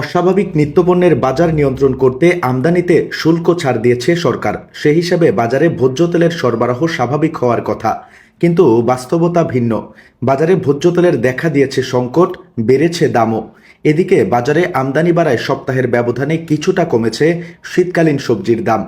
অস্বাভাবিক নিত্যপণ্যের বাজার নিয়ন্ত্রণ করতে আমদানিতে শুল্ক ছাড় দিয়েছে সরকার। সে হিসাবে বাজারে ভোজ্য তেলের সরবরাহ স্বাভাবিক হওয়ার কথা। কিন্তু বাস্তবতা ভিন্ন। বাজারে ভোজ্য তেলের দেখা দিয়েছে সংকট, বেড়েছে দামও। এদিকে বাজারে আমদানি বাড়ায় সপ্তাহের ব্যবধানে কিছুটা কমেছে শীতকালীন সবজির দাম।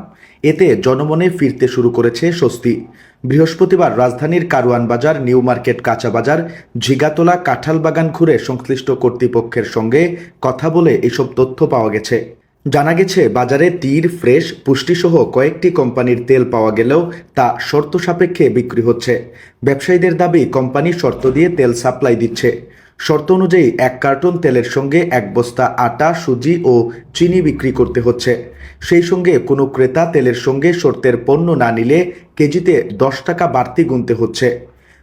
এতে জনমনে ফিরতে শুরু করেছে স্বস্তি। বৃহস্পতিবার রাজধানীর কারওয়ান বাজার, নিউ মার্কেট কাঁচা বাজার, ঝিগাতলা, কাঁঠাল বাগান ঘুরে সংশ্লিষ্ট কর্তৃপক্ষের সঙ্গে কথা বলে এসব তথ্য পাওয়া গেছে। জানা গেছে, বাজারে তীর, ফ্রেশ, পুষ্টিসহ কয়েকটি কোম্পানির তেল পাওয়া গেলেও তা শর্ত সাপেক্ষে বিক্রি হচ্ছে। ব্যবসায়ীদের দাবি, কোম্পানি শর্ত দিয়ে তেল সাপ্লাই দিচ্ছে। শর্ত অনুযায়ী এক কার্টন তেলের সঙ্গে এক বস্তা আটা, সুজি ও চিনি বিক্রি করতে হচ্ছে। সেই সঙ্গে কোনো ক্রেতা তেলের সঙ্গে শর্তের পণ্য না নিলে কেজিতে দশ টাকা বাড়তি গুনতে হচ্ছে।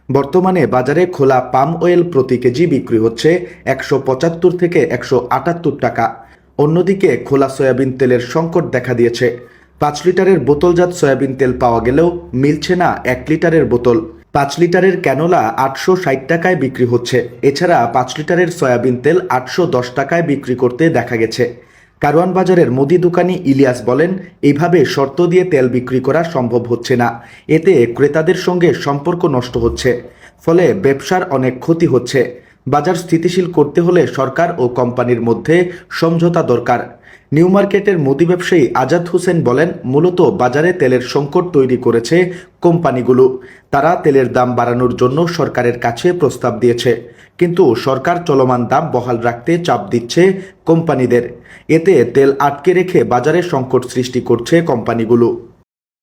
বর্তমানে বাজারে খোলা পাম অয়েল প্রতি কেজি বিক্রি হচ্ছে একশো পঁচাত্তর থেকে একশো আটাত্তর টাকা। অন্যদিকে খোলা সয়াবিন তেলের সংকট দেখা দিয়েছে। পাঁচ লিটারের বোতলজাত সয়াবিন তেল পাওয়া গেলেও মিলছে না এক লিটারের বোতল। পাঁচ লিটারের ক্যানোলা আটশো ষাট টাকায় বিক্রি হচ্ছে। এছাড়া পাঁচ লিটারের সয়াবিন তেল আটশো দশ টাকায় বিক্রি করতে দেখা গেছে। কারওয়ান বাজারের মুদি দোকানি ইলিয়াস বলেন এইভাবে শর্ত দিয়ে তেল বিক্রি করা সম্ভব হচ্ছে না। এতে ক্রেতাদের সঙ্গে সম্পর্ক নষ্ট হচ্ছে। ফলে ব্যবসার অনেক ক্ষতি হচ্ছে। বাজার স্থিতিশীল করতে হলে সরকার ও কোম্পানির মধ্যে সমঝোতা দরকার। নিউ মার্কেটের মুদি ব্যবসায়ী আজাদ হোসেন বলেন, মূলত বাজারে তেলের সংকট তৈরি করেছে কোম্পানিগুলো। তারা তেলের দাম বাড়ানোর জন্য সরকারের কাছে প্রস্তাব দিয়েছে। কিন্তু সরকার চলমান দাম বহাল রাখতে চাপ দিচ্ছে কোম্পানিদের। এতে তেল আটকে রেখে বাজারে সংকট সৃষ্টি করছে কোম্পানিগুলো।